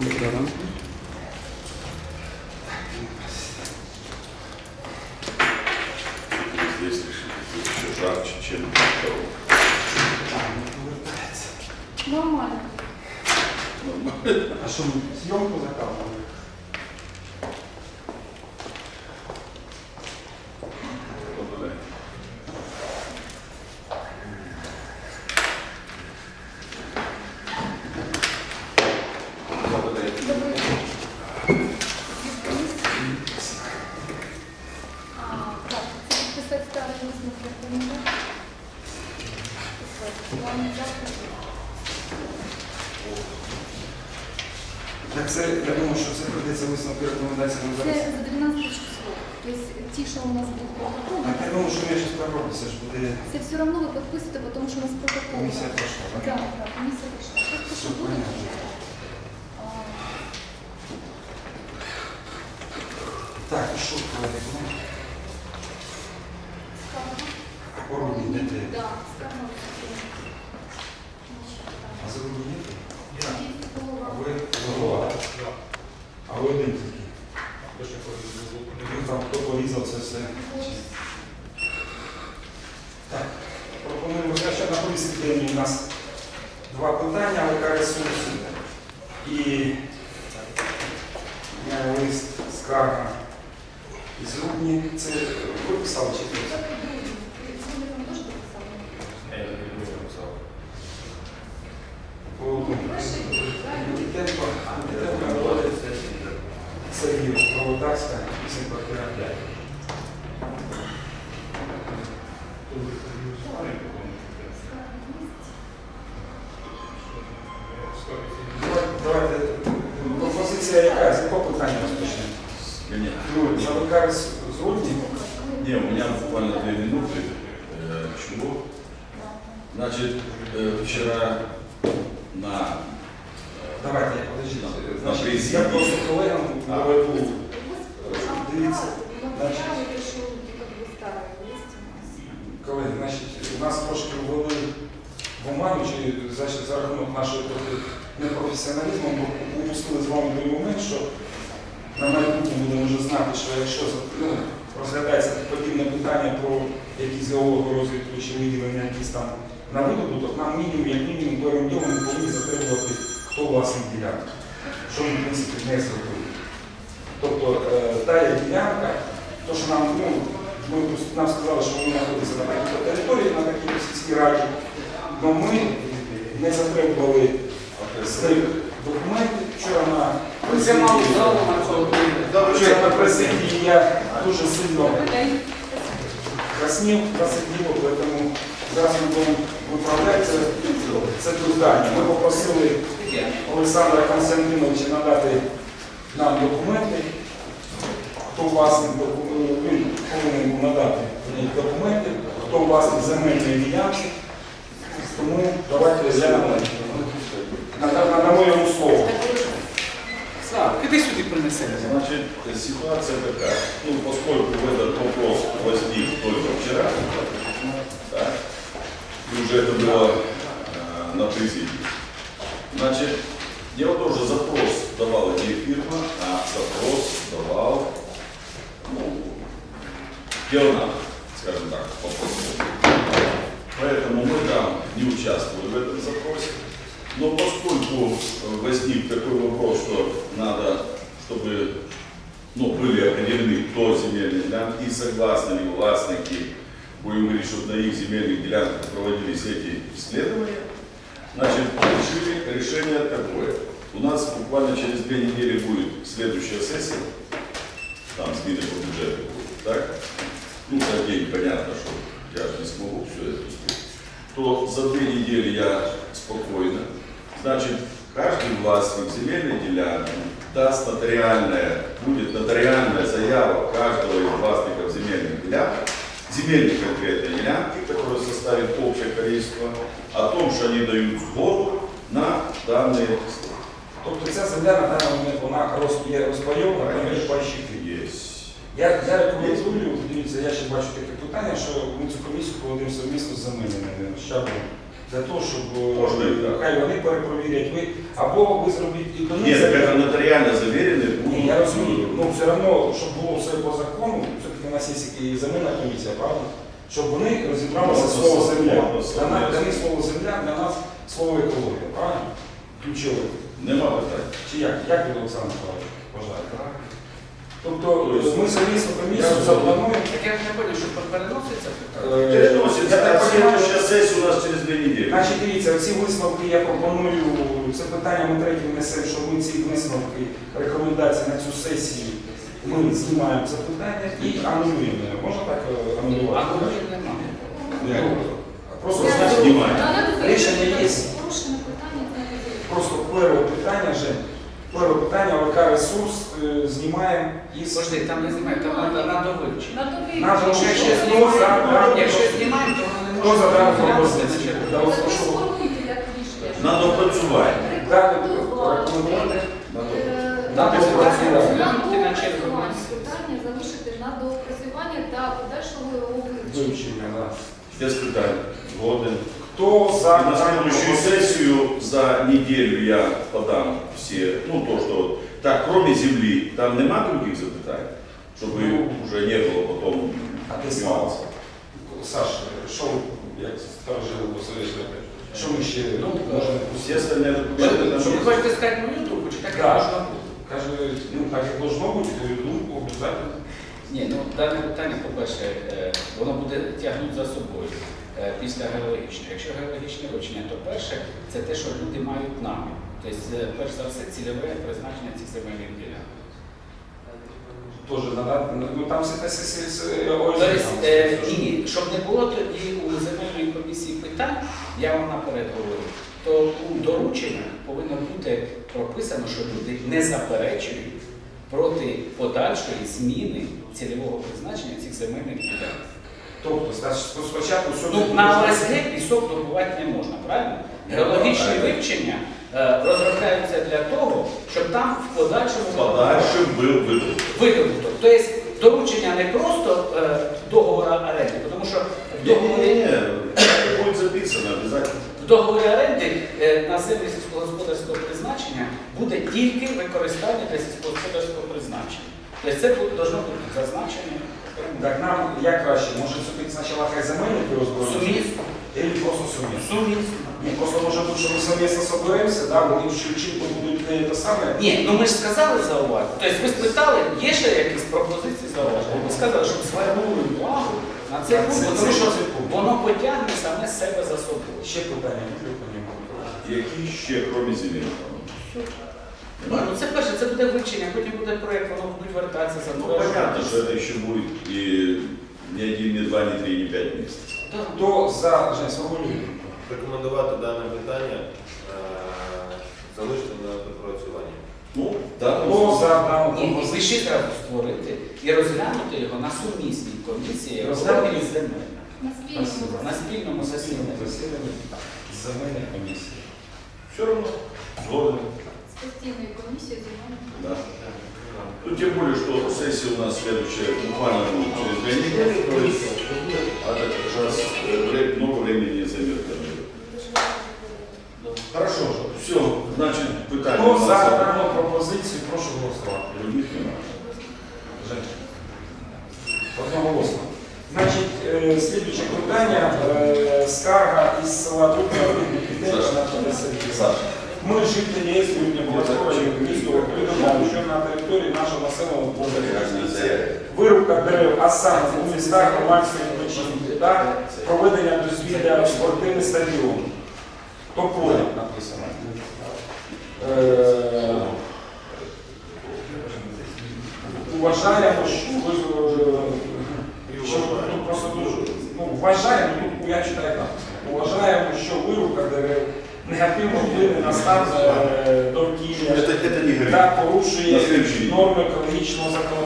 Доброго ранку. Здесь еще жарче, чем второго. Нормально. А что, съемку зйомку Так це, я думаю, що це прийдеться висновки рекомендацій на Це зараз. за 12 число. Тобто ті, що у нас будуть протоколи, Так, я думаю, що зараз пророблю, це ж буде це все одно ви підписуєте, тому що у нас протокол. комісія пройшла, так? Так, так, комісія пішла. Все що буде. понятно. а, Так, і що колеги? Ну, скарга. Порубні йдете. Да, скарга. А за ви їдете? Є А голова. ви голова? А ви один такий? Ви там хто порізав це все? Так, пропонуємо я ще на повістці денній у нас два питання, Ресурси і я лист скарга із Рубні. Це ви писали Давайте, Значить, президії. я просто колегам А. доведу. Дивіться, значить. Колеги, значить, у нас трошки ввели в оману, чи значить, за рахунок нашого непрофесіоналізму, бо упустили з вами той момент, що на майбутнє будемо вже знати, що якщо ну, розглядається подібне питання про якісь геологу розвитку чи виділення якісь там на видобуток, нам мінімум, як мінімум, первим ділом повинні затребувати, хто власник ділянки, що ми, в принципі, не зробили. Тобто е, та ділянка, то, що нам, ну, ми нам сказали, що вони знаходяться на такій території, на такій сільській раді, але ми не затребували з них документи. Вчора на президії, на президії я дуже сильно краснів за тому зараз ми будемо виправляти це, це питання. Ми попросили Олександра Константиновича надати нам документи. Хто власник е, він повинен був надати документи, хто власник земельної ділянки. Тому давайте розглянемо на, на, на, на моєму слову. Слава, іди сюди принеси. Значит, ситуация такая. Ну, поскольку этот вопрос возник только вчера, и уже это было э, на президии. Значит, дело в том, запрос давала не фирма, а запрос давал, ну, Геонат, скажем так, по простому. Поэтому мы там не участвовали в этом запросе. Но поскольку э, возник такой вопрос, что надо, чтобы ну, были определены, кто земельные делянки, и согласны ли властники, будем говорить, чтобы на их земельных делянках проводились эти исследования, значит, решили решение такое. У нас буквально через две недели будет следующая сессия, там смены по бюджету будет, так? Ну, за день понятно, что я же не смогу все это успеть. То за две недели я спокойно. Значит, каждый властник земельной делянки даст нотариальная, будет нотариальная заява земельной конкретной делянки, которая составит общее количество, о том, что они дают сгоду на данные Тобто ця земля на даний момент вона роз- є розпайована, там є пайщики. есть. Я, я рекомендую, дивіться, я ще бачу таке питання, що ми цю комісію проводимо совмісно з земельними щабом Для того, щоб е, Можна і так. хай вони перепровірять ви, або ви зробіть і до них. Нет, так запит- это нотариально заверенный Ні, я розумію. Ну все одно, щоб було все по закону, все-таки у нас є і земельна комісія, правда? Щоб вони розібралися слово земля. слово, Для нас, для них слово земля, для нас слово екологія, правильно? Ключове. Нема питань. Чи як? Як ви, Олександр Миколаївич, вважаєте? Тобто ми совмісно комісію заплануємо. Так я не понял, що переноситься питання. е, Переносится, я так а розумію, следующая сессия у нас через две недели. Значить, дивіться, ці висновки я пропоную, це питання ми третє внесемо, що ми ці висновки, рекомендації на цю сесію, ми знімаємо це питання і анулюємо. Можна так е, анулювати? немає. Ну, Просто значить, знімаємо. Рішення є. Просто перше питання вже. Перше питання, ОК ресурс е, знімаємо і Завжди, там не знімають, там треба на довивчення. на довір'я. Надо Хто знімаємо, якщо знімаємо, то воно не Хто може за дану на пропозицію? чергове. Да, Ви от На доопрацювання. на Ти на черзі доопрацювання. виносиш. Питання залишити на доопрацювання та подальшого його вивчення. Вивчення, да. Без питань. Годен. Хто за И на дану следующую пропозицію? сессию за неделю я подам все, ну то, что вот. Так, кроме земли, там нема других запитань, чтобы Ну. уже не было потом А ти нюансов. Саш, що ви, як старожили посоветуєте? Що ми ще Ну, можемо Все остальные документы Що там ви есть. хочете сказати мою думку, чи так Да. як можна бути? Каже, ну так як должно бути, твою думку обов'язково. Ні, ну дане питання, по-перше, е, воно буде тягнути за собою е, після геологічного. Якщо геологічне вивчення, то перше це те, що люди мають намір. Тобто, е, перш за все, цільове призначення цих земельних ділянок. Тоже надати, ну там все те Тобто, ні, щоб не було тоді у земельної комісії питань, я вам наперед говорю, то у дорученнях повинно бути прописано, що люди не заперечують проти подальшої зміни цільового призначення цих земельних ділянок. Тобто, спочатку Ну, на ОСГ пісок добувати не можна, правильно? Геологічні вивчення е, розробляються для того, щоб там в подальшому Подальше был выдал. видобуток. Тобто доручення не просто е, договора оренди, тому що в договорі, Не-не-не, будет записано обязательно. Договорі оренди е, на землі сільськогосподарського призначення буде тільки використання для сільськогосподарського призначення. Тобто це буде- бути зазначення. Так нам як краще? Може все-таки спочатку хай земельники розберуться? Сумісно. Или просто сумісно? Сумісно. Ні, просто може бути, що ми совместно соберемося, да, вони чітко будуть не те саме. Ні, ну ми ж сказали зауваження. Тобто ви спитали, є ще якісь пропозиції зауваження? Ви сказали, щоб звернули увагу на це, тому що воно потягне саме себе за собою. Ще питання, по? Які ще, кроме земель? Ну це перше, це буде вивчення, потім буде проєкт, воно будуть вертатися за Ну, понятно, что это еще будет и не один, не два, не три, не пять месяцев. Хто за Жень. Рекомендувати дане питання е, залишити на допрацювання. Ну, да, Хто за дану Ні, і ви ще треба створити і розглянути його на сумісній комісії Розглянути? земель. На спільному На спільному засіданні. Засідання земельної комісії. все равно. Згоден. з постійною комісією займаємо. Да. Ну, тем более, что сессия у нас следующая буквально ну, через две недели, то есть, а так как раз э, вре- много времени не займет. Хорошо, все, значит, питание. Хто у нас за это- дану пропозицію, прошу голосувати. Других нема. Питання. Е, скарга із села Дубна Саша. Ми жителі сьогодні Дніпропетровського місто повідомляємо, що на території нашого населеного пункту вирубка дерев, а саме у містах громадської та проведення дозвілля спортивний стадіон. Тополя написано. nós acabamos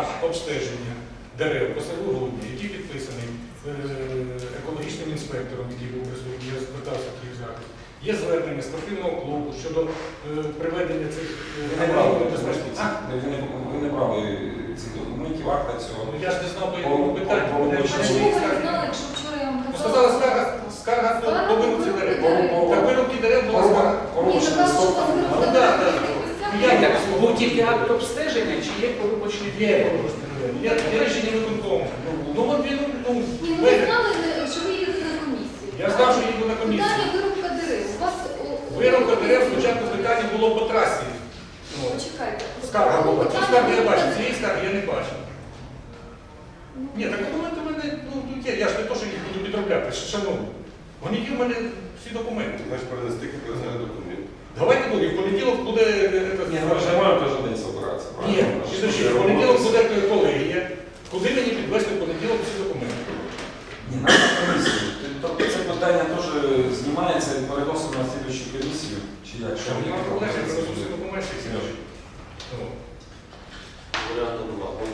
акт обстеження дерев по селу Голубні, який підписаний е, екологічним інспектором, який був присутній, я звертався в Київзахист. Є звернення спортивного клубу щодо е, приведення цих е, Ви не брали, безпечних. Ви не, брали цих документів, акта цього. Ну, Я ж не знав по якому питанню. Сказали скарга, скарга до вирубки дерев. Так вирубки дерев була скарга. Ну, Я там- Так, був тільки акт обстеження чи є порубочний Є є рішення виконкому. Ну от він, ну, Ні, ну ви знали, що ви їдете на комісію. Я знав, що їду на комісію. Питання вирубка дерев. У вас... о- Вирубка дерев спочатку питання було по трасі. От. Почекайте. Скарга була. Цю скаргу я бачив, цієї скарги я не бачив. Ну, Ні, так документи в мене, ну, тут є, я ж не то, що їх буду підробляти, шановні. Вони є в мене всі документи. Значить, перенести перенести документ. Давайте буде, в понеділок буде... е, е, Ні, ну, ми ж не кожен день збиратися, Ні, підожди, в понеділок буде колегія. Куди мені підвести в понеділок всі документи? Ні, на комісію. Тобто це питання теж знімається і переносимо на слідчу комісію, чи як? Що я колегія пропонуєте? привезу всі документи. Сережа. Ну, Варіанту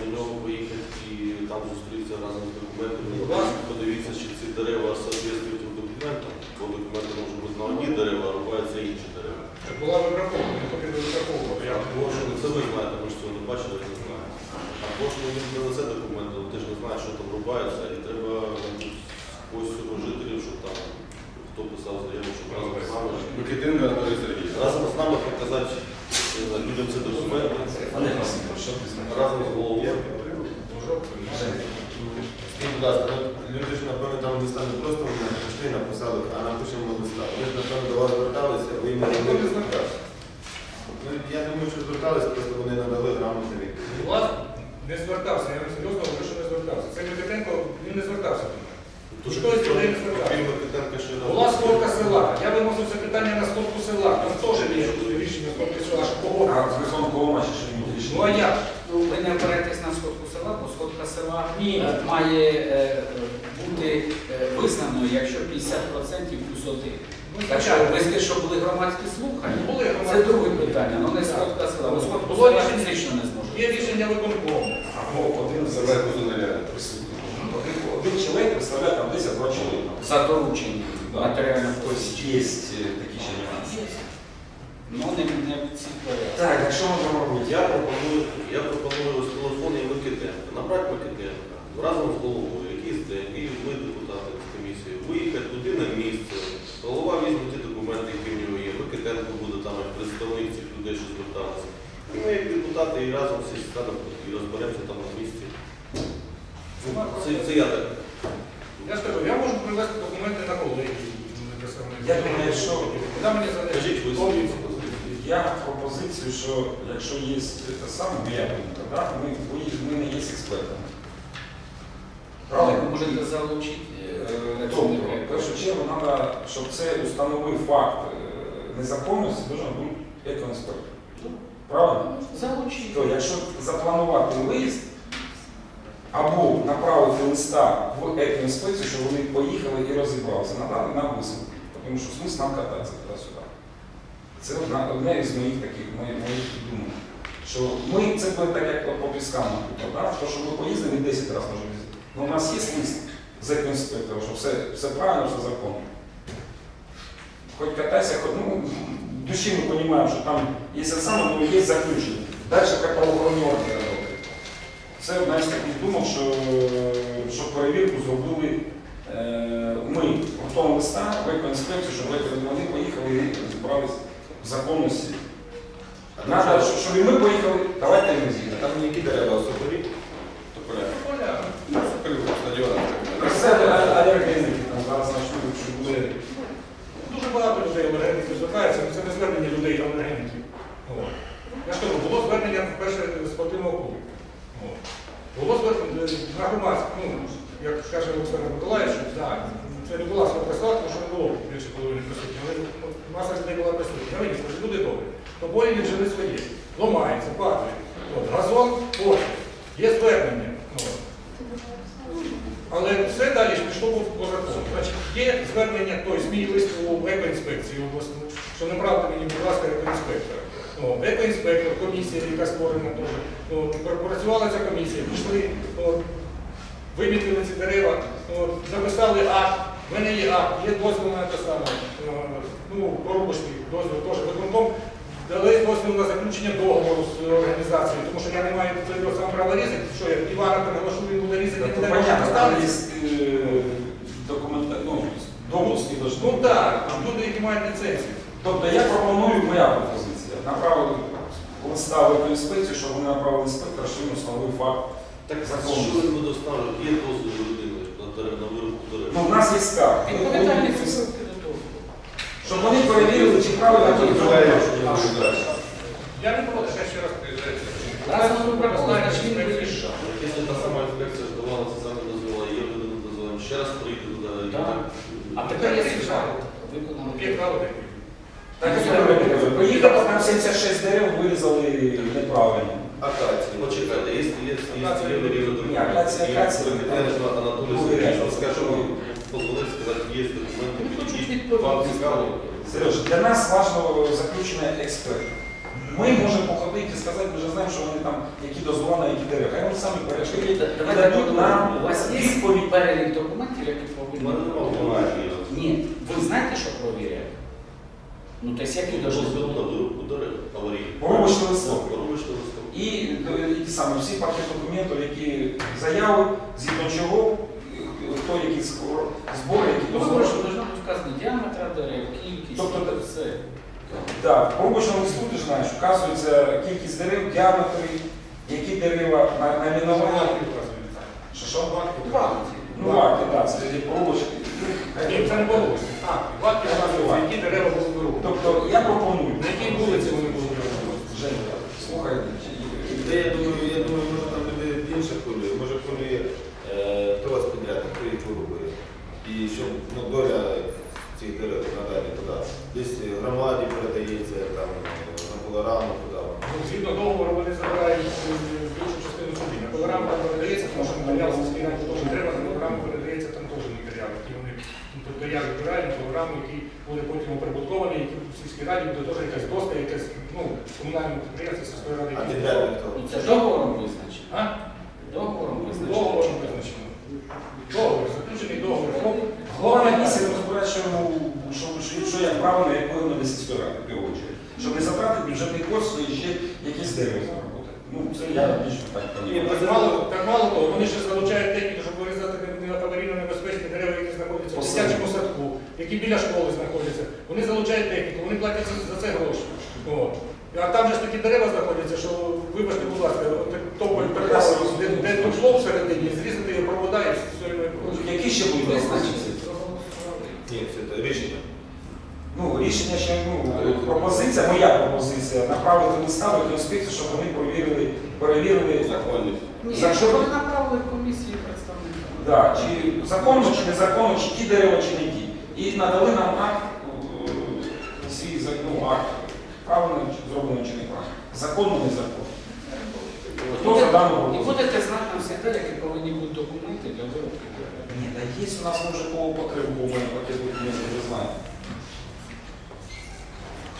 до нього поїхати і там зустрітися разом з документами. Будь ласка. Подивіться, чи ці дерева соответствують документам, бо документи можуть бути на одні дерева, а рубаються інші дерева. Щоб була вибракована, не потрібно вибраковувати. Я Тому що це ви знаєте, ми ж цього не бачили, я не знаю. Або ж він не несе документи, ти ж не знаєш, що там рубається, і треба когось жителів, щоб там хто писав заяву, щоб разом з нами. Микитенко Анатолій Сергійович. Разом з нами показати людям ці документи. Що? Разом з головою. Скажіть, будь ласка, ну, люди ж, напевно, там листа не просто вони прийшли, написали, а нам пишемо листа. Ми ж, напевно, до вас зверталися, ви їм не звертались, просто вони надали грамотне відповідь. Не звертався, я вам серйозно говорю, що не звертався. Це Микитенко, він не звертався до мене. Тож Хтось до неї звертався. Була сходка села. Я виносив це питання на сходку села. Там теж є рішення сходки села, кого. А з Висонкова ще що не Ну а як? Ну, ви не опираєтесь на сходку села, бо сходка села Ні. Е, має е, бути е, визнаною, якщо 50% плюс 1. Так що ви скажете, що були громадські слухання? Були Це друге питання, але не сходка. Бо сходку Було фізично не зможе. Є рішення виконкому. Або один з Забрати позу нереально. присутніх. Один, один чоловік представляє там 10-2 чоловіка. За доручення матеріально Тобто є е, такі ще нюанси. Ну, не, не в цій порядку. Так, а що можемо робити? Я пропоную, я пропоную з телефону і Микитенка, набрати Микитенка разом з головою, який з день, і ми депутати з комісії, виїхати туди на місце. Голова візьме ті документи, які в нього є. Микитенко буде там як представник цих людей, що зверталися. І ми, як депутати, і разом всі станемо і розберемося там на місці. Ну, Це, це я так. Я скажу, я можу привезти документи на колегію. Я думаю, що- Куди мені занести? Кажіть, ви Повністю. Я пропозицію, що якщо є те саме, моя думка, да, ми, ви- ми не є експертами. Але ви можете залучити е, Тобто, працівника. в першу чергу, треба, щоб це установив факт е, незаконності, дуже бути екоінспектор. Правильно? Залучити. То якщо запланувати виїзд або направити листа в екоінспекцію, щоб вони поїхали і розібралися, надали нам висновки. Тому що смисл нам кататися туди-сюди. Це одна, одне із моїх таких моїх, моїх думок. Що ми це буде так, як по піскам, наприклад, да? то, що ми поїздили 10 разів можемо їздити. Ну, у нас є лист з екоінспектора, що все, все правильно, все законно. Хоч катайся, хоч, ну, в душі ми розуміємо, що там є те саме, але є заключення. Далі як правоохоронні органи роблять. Це одна з таких думок, що, що перевірку зробили е, ми гуртом листа в екоінспекцію, щоб вони поїхали і розібрались в законності. Надо, щоб- щоб і ми поїхали, давайте і ми з'їдемо. Там дерева особливі? Тополя. Поля. Тополя, стадіон. Це алергеники, там зараз почнуть, що буде. Дуже багато людей алергеніків звертається, це не звернення людей алергеніків. От. Я ж кажу, було звернення вперше спортивного клубу. Було звернення на громадську, ну, як каже Олександр Миколаївич, так, це не була сходка тому що не було більше половини присутні, але маса людей була присутня. Я виніс, люди добрі. То бої не жили своє. Ломається, падає. От, газон, от. Є звернення. Але все далі ж пішло по закону. Значить, є звернення, тобто мій лист у екоінспекції обласну, що направте мені, будь ласка, екоінспектора. О, Екоінспектор, комісія, яка створена теж. О, Працювала ця комісія, пішли, о, вимітили ці дерева, о, записали акт, в мене є акт, є дозвіл на те саме, о, ну, порубочний дозвіл теж. Виконком дали дозвіл на заключення договору з організацією, тому що я не маю цього сам права різати, що я Івана приглашу, він буде різати, Это не буде понятно, там поставити. есть э, документа, ну, допуски должны. Ну так, люди, які мають ліцензію. Тобто я пропоную, моя пропозиція, направити листа в інспекцію, щоб вони направили інспектора, що він встановив факт. Так Закон. що він буде? Є дозвіл людини на дерев, на вирубку дерев. Ну, в нас є скарг. Відповідальність висока. Щоб вони перевірили, чи правильно що не буде. Я не проти, я ще раз приїжджаю. Раз воно пропало, значить він вирішав. Якщо та сама інспекція ж давала це саме дозвола, є людина дозволом, ще раз прийде туди. А тепер є сюжет. Виконано. Є. Так, і зробили. Приїхали, там 76 дерев вирізали неправильно. Акації. Почекайте, є, Ні, акація, акація. Анатолій Сергійович, скажу, позвонив сказати, є документи, Ну, які вам цікаво. Сереж, для нас важливо заключення експерта. Ми можемо походити і сказати, ми вже знаємо, що вони там, які дозволи які дерева. Хай вони самі перейшли Давайте дадуть нам у вас є відповідь. перелік документів, які повинні. Ні, ви знаєте, що провіряють? Ну, тобто, які Дозвіл дозвіл? на вирубку дерев аварійних. Порубочний листок. І і ті самі всі пакет документів, які заяви, згідно чого, хто які збори, які Ну, должно бути вказано діаметр дерев, кількість, Тобто, все. Так, в порубочному листу ти ж знаєш, вказується кількість дерев, діаметри, які дерева на, номінування. Що що? Два. Ну, варті, так, це є це не було. А, ватки які дерева були вирубані. Тобто я пропоную. На якій вулиці вони були вирубані? Женя, слухай, Де я думаю, я думаю, може там люди інше хвилює, може хвилює е, хто вас підрядник, хто їх вирубує. І щоб ну, доля цих дерев надалі туди. Десь громаді передається, там на Буларану туди. Ну, Згідно договору вони забирають е, більшу частину собі. На програму там передається, тому що матеріал сільській раді теж треба, на програму передається там теж матеріал, які вони ну, тобто я вибираю на програму, який буде потім оприбуткований, які в сільській раді буде теж якась доска, якась ну, підприємство сільської ради. А хто? Ну, це договором визначено. А? Договором визначено. Договором визначено. Договор, заключений договор. Голова на місці розбирає, що, що, що, що як правильно, як повинно до сільської ради, в першу чергу. Щоб не затратити бюджетний кошт і ще якісь дерева заробити. Ну, це я більш так Ні, розумію. так мало, так мало того, вони ще залучають техніку, щоб вирізати аварійно небезпечні дерева, які знаходяться в Посадки. дитячому садку, які біля школи знаходяться. Вони залучають техніку, вони платять за, за це гроші. От. А там же ж такі дерева знаходяться, що, вибачте, будь ласка, тополь прекрасно, де, де дупло всередині, зрізати його провода і все. Які ще будуть визначені? Ні, це рішення. Ну, рішення ще, ну, пропозиція, моя пропозиція, направити листа в інспекцію, щоб вони провірили, перевірили, Законність. Ні, якщо вони направили комісії представника. да, чи законно, чи незаконно, чи ті дерева, чи не ті. І надали нам акт, е, свій зак- ну, акт, правильно чи зроблено чи неправильно. Законно, закон. Хто за дану І будете знати нам всі, які повинні бути документи для виробки. Ні, та є у нас може кого потребу, ми пакет документів вже знаємо.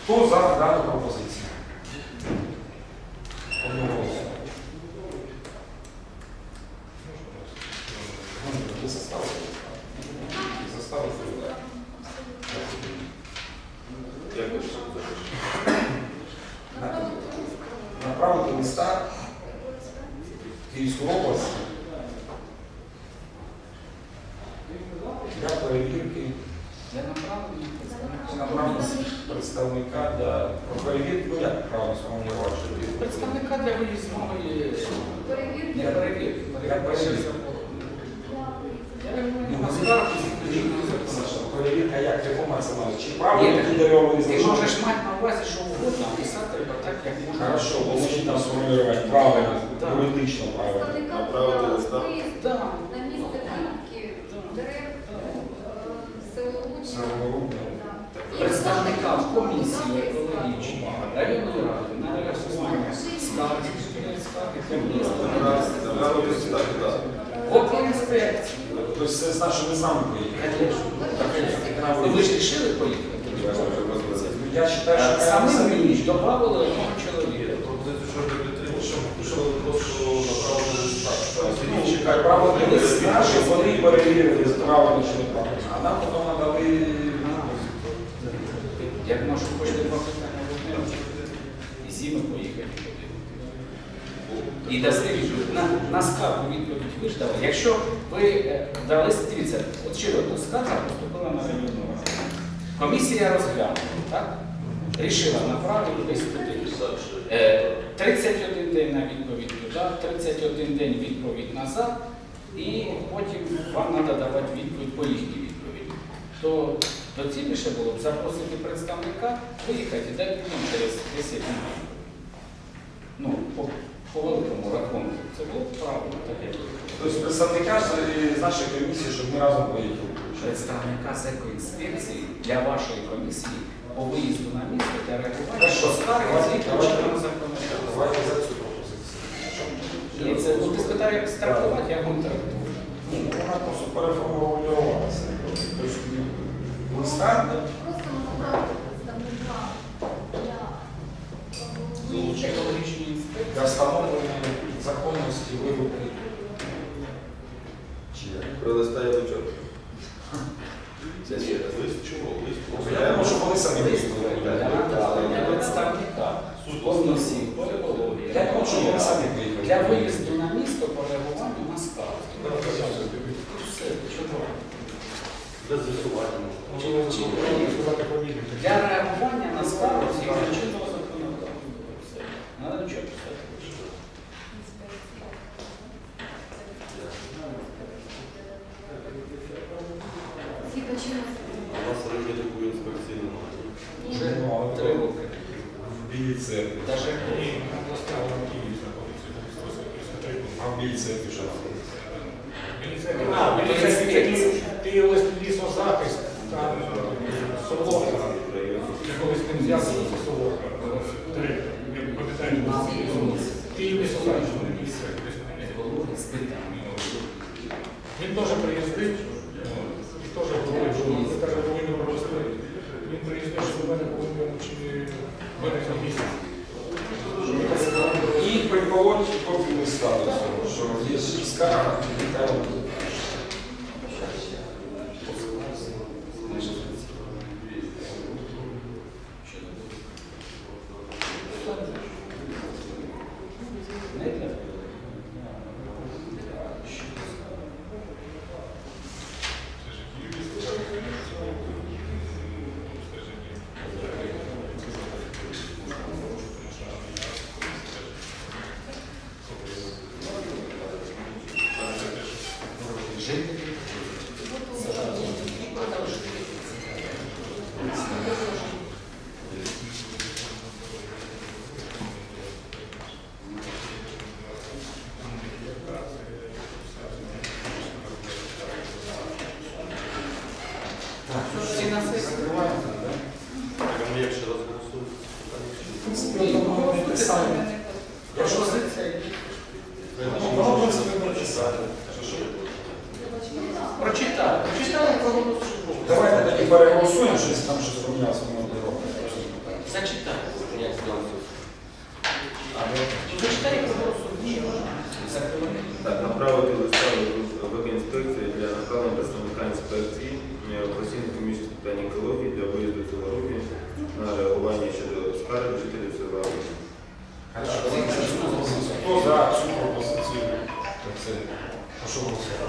Хто за дану пропозицію? Одноголосно. Ну, ви составили? Ви составили? Як ви що запишете? Направити листа в Київську область для перевірки Для направлення представника. направити представника для про перевірку, ну як правильно сформулювати, що ти- Представника для виїзної Перевірки. Ну, перевірка як якому арсеналі. Чи правильно Ні, ті дерева вони Ти можеш мати на увазі, що угодно, а писати треба так, як можна. Хорошо, бо ми там сформулювати правильно, Так. юридично правильно. Представника Направити листа. Да. на місце вирубки дерев е, село Лучне. Да. Представника в комісії екологічної районної ради на скарги, інспекції. Тобто це значить, що ви з поїхали. Ну, Ви ж рішили поїхати? Я вважаю, що Саме ми мені ж одного чоловіка. Пропозицію, що ви підтримали, що ви просто направили листа. Ну, чекай, право листа, щоб вони перевірили, правильно чи неправильно. А нам потім надали Я думаю, що хочете два питання І зіми. І дасте. На, на скаргу відповідь ви ж дали. Якщо ви е, дали, дивіться, очевидно, скарга поступила на районну раду. Комісія розглянула, так? Рішила направити десь туди. Е, 31 день на відповідь туди, 31 день відповідь назад, і потім вам треба давати відповідь по їхній відповіді. То доцільніше було б запросити представника, виїхати і дати нам через 10 днів. Ну, по, великому рахунку. Це було правильно, так як ви тобто, представника з нашої комісії, щоб ми разом поїхали. представника з екоінспекції для вашої комісії по виїзду на місто для реагування, що скарги Давайте, давайте. Давайте за цю пропозицію. Ні, це ну, ти спитав, як страхувати, я вам трактую. Ні, ну, вона просто переформулювалася. Тобто, листа 这个是我 Він теж приїздив, і теж говорив, що ми каже, повинні провести. Він приїздив, що в мене повинен чи березня місяць. І приколоть копію статус, що є скарга, яка Не для жителів. Всі на сесії. закриваємо. Так, а ми як ще раз голосуємо? В принципі, воно не те саме. Якщо це Ну, воно в принципі не писати. Прочитали. Прочитали проголосували. Давайте тоді переголосуємо, щось там щось помінялося в минулий рок. Зачитали. Зачитай і проголосуй. Закривай. Так, направити листа в екоінспекцію для направлення представника інспекції е, в постійну комісію з питань екології для виїзду цього року на реагування щодо скарг жителів села. Хорошо, давайте цю пропозицію. Хто за цю пропозицію? Це прошу голосувати.